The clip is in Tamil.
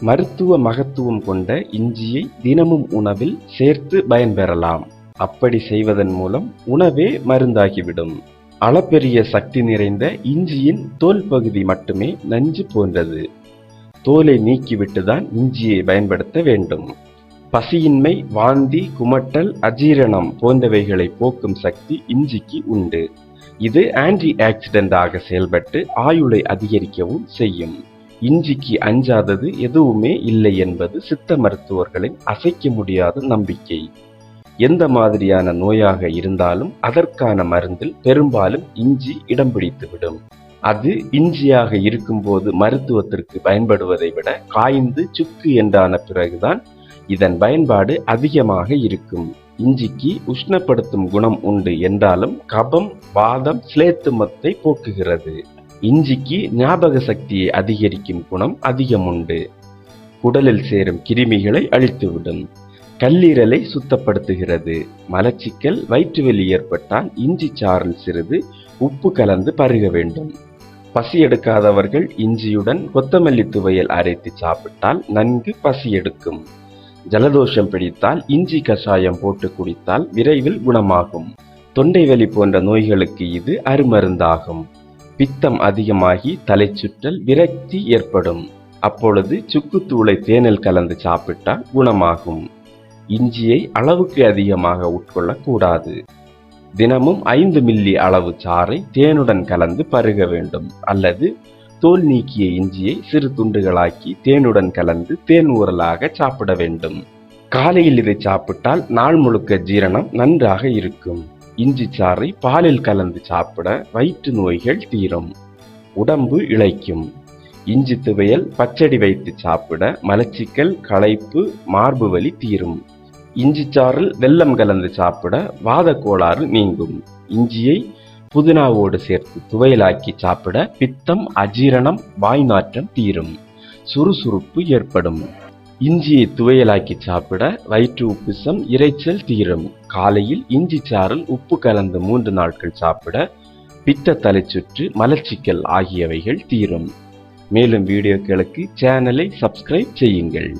மருத்துவ மகத்துவம் கொண்ட இஞ்சியை தினமும் உணவில் சேர்த்து பயன்பெறலாம். அப்படி செய்வதன் மூலம் உணவே மருந்தாகிவிடும். அளப்பெரிய சக்தி நிறைந்த இஞ்சியின் தோல் பகுதி மட்டுமே நஞ்சு போன்றது. தோலை நீக்கிவிட்டுதான் இஞ்சியை பயன்படுத்த வேண்டும். பசியின்மை வாந்தி குமட்டல் அஜீரணம் போன்றவைகளை போக்கும் சக்தி இஞ்சிக்கு உண்டு. இது ஆன்டி ஆக்சிடென்டாக செயல்பட்டு ஆயுளை அதிகரிக்கவும் செய்யும். இஞ்சிக்கு அஞ்சாதது எதுவுமே இல்லை என்பது சித்த மருத்துவர்களின் அசைக்க முடியாத நம்பிக்கை. எந்த மாதிரியான நோயாக இருந்தாலும் அதற்கான மருந்தில் பெரும்பாலும் இஞ்சி இடம் பிடித்துவிடும். அது இஞ்சியாக இருக்கும்போது மருத்துவத்திற்கு பயன்படுவதை விட காய்ந்து சுக்கு என்றான பிறகுதான் இதன் பயன்பாடு அதிகமாக இருக்கும். இஞ்சிக்கு உஷ்ணப்படுத்தும் குணம் உண்டு என்றாலும் கபம் வாதம் சிலேத்துமத்தை போக்குகிறது. இஞ்சிக்கு ஞாபக சக்தியை அதிகரிக்கும் குணம் அதிகம் உண்டு குடலில் சேரும் கிருமிகளை அழித்துவிடும். கல்லீரலை சுத்தப்படுத்துகிறது. மலச்சிக்கல் வயிற்றுவலி ஏற்பட்டால் இஞ்சி சாறில் சிறிது உப்பு கலந்து பருக வேண்டும். பசி எடுக்காதவர்கள் இஞ்சியுடன் கொத்தமல்லி துவையல் அரைத்து சாப்பிட்டால் நன்கு பசி எடுக்கும். ஜலதோஷம் பிடித்தால் இஞ்சி கஷாயம் போட்டு குடித்தால் விரைவில் குணமாகும். தொண்டை வலி போன்ற நோய்களுக்கு இது அருமருந்தாகும். பித்தம் அதிகமாகி தலைச்சுற்றல் விரக்தி ஏற்படும். அப்பொழுது சுக்குத்தூளை தேனில் கலந்து சாப்பிட்டால் குணமாகும். இஞ்சியை அளவுக்கு அதிகமாக உட்கொள்ளக்கூடாது. தினமும் ஐந்து மில்லி அளவு சாறை தேனுடன் கலந்து பருக வேண்டும். அல்லது தோல் நீக்கிய இஞ்சியை சிறு துண்டுகளாக்கி தேனுடன் கலந்து தேன் ஊரலாக சாப்பிட வேண்டும். காலையில் இதை சாப்பிட்டால் நாள் முழுக்க ஜீரணம் நன்றாக இருக்கும். இஞ்சி சாறை பாலில் கலந்து சாப்பிட வயிற்று நோய்கள் தீரும். உடம்பு இளைக்கும். இஞ்சி துவையல் பச்சடி வைத்து சாப்பிட மலச்சிக்கல் களைப்பு மார்பு வலி தீரும். இஞ்சி சாறில் வெல்லம் கலந்து சாப்பிட வாத கோளாறு நீங்கும். இஞ்சியை புதினாவோடு சேர்த்து துவையலாக்கி சாப்பிட பித்தம் அஜீரணம் வாய் நாற்றம் தீரும். சுறுசுறுப்பு ஏற்படும். இஞ்சியை துவையலாக்கி சாப்பிட வயிற்று உப்புசம் இரைச்சல் தீரும் காலையில் இஞ்சி சாறில் உப்பு கலந்து மூன்று நாட்கள் சாப்பிட பித்த சுற்று மலச்சிக்கல் ஆகியவைகள் தீரும். மேலும் வீடியோக்களுக்கு சேனலை சப்ஸ்கிரைப் செய்யுங்கள்.